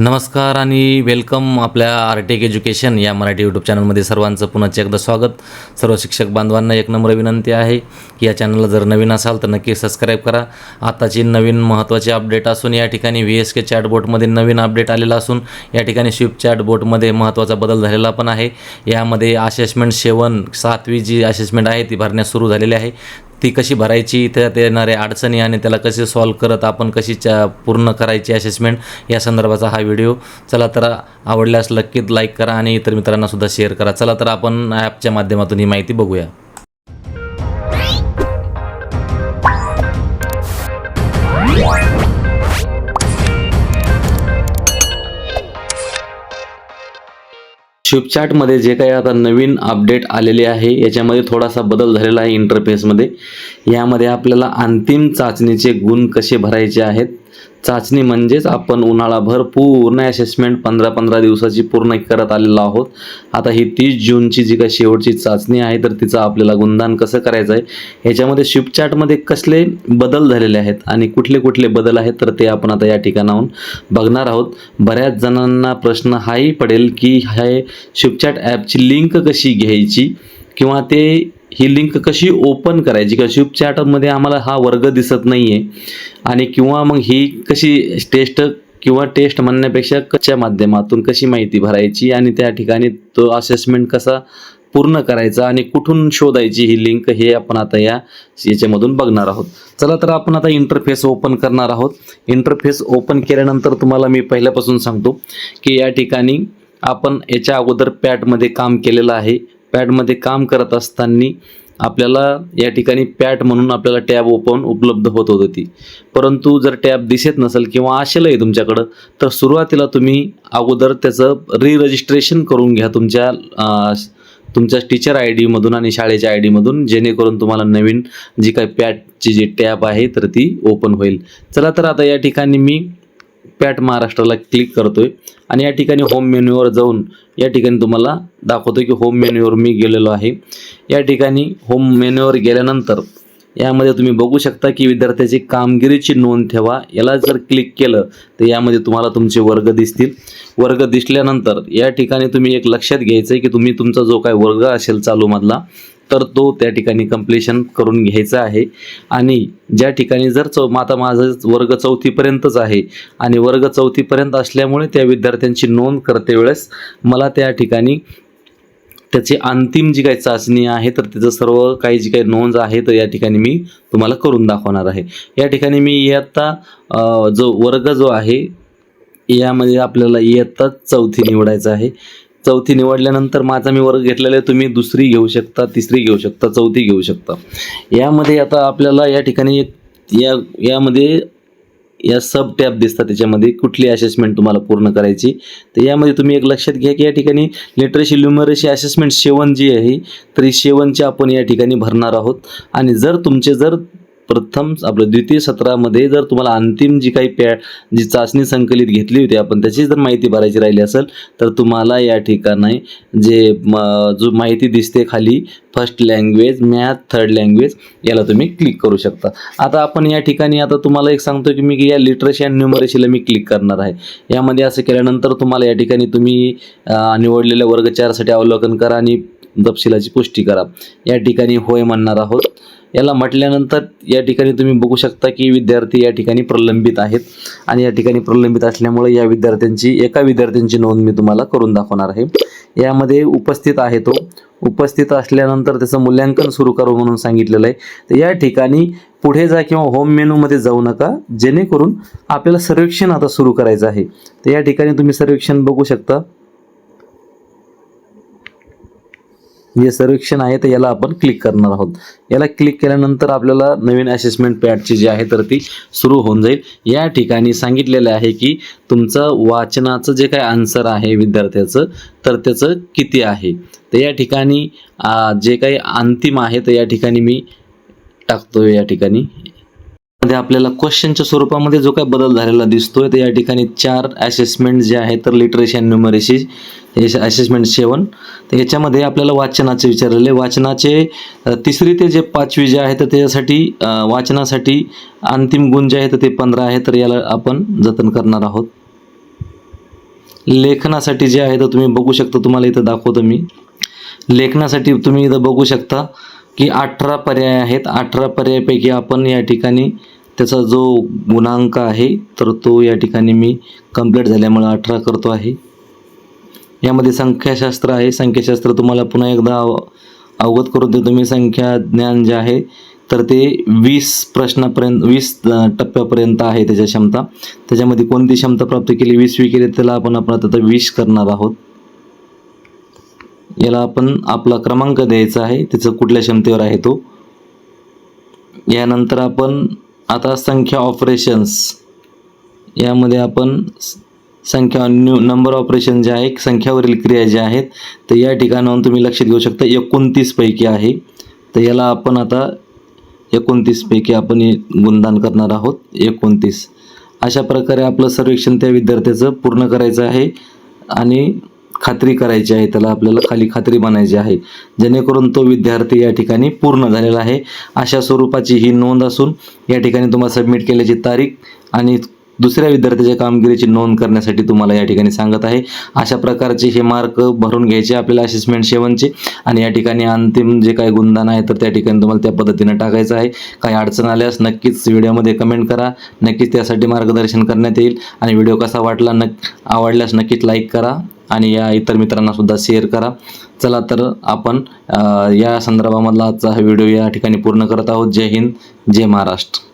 नमस्कार आणि वेलकम आपल्या आरटेक एज्युकेशन या मराठी यूट्यूब चॅनलमध्ये सर्वांचं पुन्हा एकदा स्वागत. सर्व शिक्षक बांधवांना एक नम्र विनंती आहे की या चॅनलला जर नवीन असाल तर नक्की सबस्क्राईब करा. आताची नवीन महत्त्वाची अपडेट असून या ठिकाणी व्ही एस के चॅटबोटमध्ये नवीन अपडेट आलेला असून या ठिकाणी स्विफ्ट चॅटबोटमध्ये महत्त्वाचा बदल झालेला पण आहे. यामध्ये असेसमेंट सेवन सातवी जी असेसमेंट आहे ती भरण्यास सुरू झालेली आहे. ती कशी भरायची त्यात येणाऱ्या अडचणी आणि त्याला कसे सॉल्व करत आपण कशी चा पूर्ण करायची असेसमेंट या संदर्भाचा हा व्हिडिओ चला तर आवडल्यास नक्कीच लाईक करा आणि इतर मित्रांनासुद्धा शेअर करा. चला तर आपण ॲपच्या माध्यमातून ही माहिती बघूया. शिपचॅटमध्ये जे काही आता नवीन अपडेट आलेले आहे याच्यामध्ये थोडासा बदल झालेला आहे इंटरफेसमध्ये यामध्ये आपल्याला अंतिम चाचणीचे गुण कसे भरायचे आहेत चाचणी म्हणजेच आपण उन्हाळाभर पूर्ण असेसमेंट पंधरा पंधरा दिवसाची पूर्ण करत आलेलो आहोत. आता ही तीस जूनची जी काही शेवटची चाचणी आहे तर तिचं आपल्याला गुणदान कसं करायचं आहे ह्याच्यामध्ये शिपचार्टमध्ये कसले बदल झालेले आहेत आणि कुठले कुठले बदल आहेत तर ते आपण आता या ठिकाणाहून बघणार आहोत. बऱ्याच जणांना प्रश्न हाही पडेल की हे शिपचार्ट ॲपची लिंक कशी घ्यायची किंवा ते ही लिंक कशी ओपन करायची किंवा शिप चॅटमध्ये आम्हाला हा वर्ग दिसत नाही आहे आणि किंवा मग ही कशी टेस्ट किंवा टेस्ट म्हणण्यापेक्षा कच्या माध्यमातून कशी माहिती भरायची आणि त्या ठिकाणी तो असेसमेंट कसा पूर्ण करायचा आणि कुठून शोधायची ही लिंक हे आपण आता या याच्यामधून बघणार आहोत. चला तर आपण आता इंटरफेस ओपन करणार आहोत. इंटरफेस ओपन केल्यानंतर तुम्हाला मी पहिल्यापासून सांगतो की या ठिकाणी आपण याच्या अगोदर पॅटमध्ये काम केलेलं आहे. पॅडमध्ये काम करत असताना आपल्याला या ठिकाणी पॅट म्हणून आपल्याला टॅब ओपन उपलब्ध होत होती परंतु जर टॅब दिसत नसेल किंवा असेल आहे तुमच्याकडं तर सुरुवातीला तुम्ही अगोदर त्याचं री रजिस्ट्रेशन करून घ्या तुमच्या तुमच्या टीचर आय डीमधून आणि शाळेच्या आय डीमधून जेणेकरून तुम्हाला नवीन जी काही पॅटची जी टॅब आहे तर ती ओपन होईल. चला तर आता या ठिकाणी मी पॅट महाराष्ट्राला क्लिक करतोय. आणि या ठिकाणी होम मेन्यूवर जाऊन या ठिकाणी तुम्हाला दाखवतो की होम मेन्यूवर मी गेलेलो आहे. या ठिकाणी होम मेन्यूवर गेल्यानंतर यामध्ये तुम्ही बघू शकता की विद्यार्थ्याची कामगिरीची नोंद ठेवा. याला जर क्लिक केलं तर यामध्ये तुम्हाला तुमचे वर्ग दिसतील. वर्ग दिसल्यानंतर या ठिकाणी तुम्ही एक लक्षात घ्यायचं आहे की तुम्ही तुमचा जो काय वर्ग असेल चालूमधला तर तो त्या ठिकाणी कम्प्लिशन करून घ्यायचा आहे. आणि ज्या ठिकाणी जर चौ आता माझं वर्ग चौथीपर्यंतच आहे आणि वर्ग चौथीपर्यंत असल्यामुळे त्या विद्यार्थ्यांची नोंद करते वेळेस मला त्या ठिकाणी त्याची अंतिम जी काही चाचणी आहे तर त्याचं सर्व काही जी काही नोंद आहे तर या ठिकाणी मी तुम्हाला करून दाखवणार आहे. या ठिकाणी मी इयत्ता जो वर्ग जो आहे यामध्ये आपल्याला इयत्ता चौथी निवडायचं आहे. चौथी निवडल्यानंतर माझा मी वर्ग घेतलेला आहे तुम्ही दुसरी घेऊ शकता तिसरी घेऊ शकता चौथी घेऊ शकता. यामध्ये आता आपल्याला या ठिकाणी एक या यामध्ये या सब टॅब दिसतात त्याच्यामध्ये कुठली असेसमेंट तुम्हाला पूर्ण करायची. तर यामध्ये तुम्ही एक लक्षात घ्या की या ठिकाणी लिटरसी ल्युमरेशी असेसमेंट सेवन जी आहे तरी सेवनची आपण या ठिकाणी भरणार आहोत. आणि जर तुमचे जर प्रथम आपलं द्वितीय सत्रामध्ये जर तुम्हाला अंतिम जी काही पॅ जी चाचणी संकलित घेतली होती आपण त्याची जर माहिती भरायची राहिली असेल तर तुम्हाला या ठिकाणी जे जो माहिती दिसते खाली first language math third language याला तुम्ही क्लिक करू शकता. आता आपण या ठिकाणी आता तुम्हाला एक सांगतो की मी की या लिटरसी आणि न्यूमरेसीला मी क्लिक करणार आहे. यामध्ये असं केल्यानंतर तुम्हाला या ठिकाणी तुम्ही निवडलेल्या वर्ग चारसाठी अवलोकन करा आणि तपशिलाची पुष्टी करा. या ठिकाणी होय म्हणणार आहोत. याला म्हटल्यानंतर या ठिकाणी तुम्ही बघू शकता की विद्यार्थी या ठिकाणी प्रलंबित आहेत. आणि या ठिकाणी प्रलंबित असल्यामुळे या विद्यार्थ्यांची एका विद्यार्थ्यांची नोंद मी तुम्हाला करून दाखवणार आहे. यामध्ये उपस्थित आहे तो. उपस्थित असल्यानंतर त्याचं मूल्यांकन सुरू करू म्हणून सांगितलेलं आहे. तर या ठिकाणी पुढे जा किंवा होम मेनूमध्ये जाऊ नका. जेणेकरून आपल्याला सर्वेक्षण आता सुरू करायचं आहे. तर या ठिकाणी तुम्ही सर्वेक्षण बघू शकता. जे सर्वेक्षण आहे तर याला आपण क्लिक करणार आहोत. याला क्लिक केल्यानंतर आपल्याला नवीन असेसमेंट पॅडची जी आहे तर ती सुरू होऊन जाईल. या ठिकाणी सांगितलेलं आहे की तुमचं वाचनाचं जे काय आन्सर आहे विद्यार्थ्याचं तर त्याचं किती आहे? तर या ठिकाणी जे काही अंतिम आहे तर या ठिकाणी मी टाकतो या ठिकाणी मध्ये आपल्याला क्वेश्चनच्या स्वरूपामध्ये जो काही बदल झालेला दिसतोय तर या ठिकाणी चार असेसमेंट जे आहे तर लिटरेसी आणि हे असेसमेंट सेवन तर याच्यामध्ये आपल्याला वाचनाचे विचारलेले. वाचनाचे तिसरी ते जे पाचवी जे आहे तर त्याच्यासाठी वाचनासाठी अंतिम गुण जे आहे तर ते पंधरा आहे तर याला आपण जतन करणार आहोत. लेखनासाठी जे आहे तर तुम्ही बघू शकता. तुम्हाला इथं दाखवतो मी. लेखनासाठी तुम्ही इथं बघू शकता. की अठरा पर्याय आहेत. अठरा पर्यायापैकी आपण या ठिकाणी त्याचा जो गुणांक आहे तर तो या ठिकाणी मी कंप्लीट झाल्यामुळे अठरा करतो आहे. यामध्ये संख्याशास्त्र आहे. संख्याशास्त्र तुम्हाला पुन्हा एकदा अवगत करून देतो. मी संख्या ज्ञान जे आहे तर ते वीस प्रश्नापर्यंत वीस टप्प्यापर्यंत आहे त्याच्या क्षमता. त्याच्यामध्ये कोणती क्षमता प्राप्त केली? वीसवी केली त्याला आपण आपण आता वीस करणार आहोत. याला आपण आपला क्रमांक द्यायचा आहे. त्याचं कुठल्या क्षमतेवर आहे तो? यानंतर आपण आता संख्या ऑपरेशन्स यामध्ये आपण स- संख्या न्यू नंबर ऑपरेशन जे आहे संख्यावरील क्रिया ज्या आहेत तर या ठिकाणाहून तुम्ही लक्षात घेऊ शकता एकोणतीसपैकी आहे. तर याला आपण आता एकोणतीसपैकी आपण गुणदान करणार आहोत एकोणतीस. अशा प्रकारे आपलं सर्वेक्षण त्या विद्यार्थ्याचं पूर्ण करायचं आहे. आणि खात्री करायची आहे त्याला आपल्याला खाली खात्री बनायची आहे. जेणेकरून तो विद्यार्थी या ठिकाणी पूर्ण झालेला आहे. अशा स्वरूपाची ही नोंद असून या ठिकाणी तुम्हाला सबमिट केल्याची तारीख आणि दुसऱ्या विद्यार्थ्याच्या कामगिरीची नोंद करण्यासाठी तुम्हाला या ठिकाणी सांगत आहे. अशा प्रकारचे हे मार्क भरून घ्यायचे आपल्याला असेसमेंट सेवनचे आणि या ठिकाणी अंतिम जे काही गुणदान आहे तर त्या ठिकाणी तुम्हाला त्या पद्धतीनं टाकायचं आहे. काही अडचण आल्यास नक्कीच व्हिडिओमध्ये कमेंट करा. नक्कीच त्यासाठी मार्गदर्शन करण्यात येईल. आणि व्हिडिओ कसा वाटला नक् आवडल्यास नक्कीच लाईक करा. आणि या इतर मित्रांना सुद्धा शेअर करा. चला तर आपण या संदर्भामधला आजचा हा व्हिडिओ या ठिकाणी पूर्ण करत आहोत. जय हिंद जय महाराष्ट्र.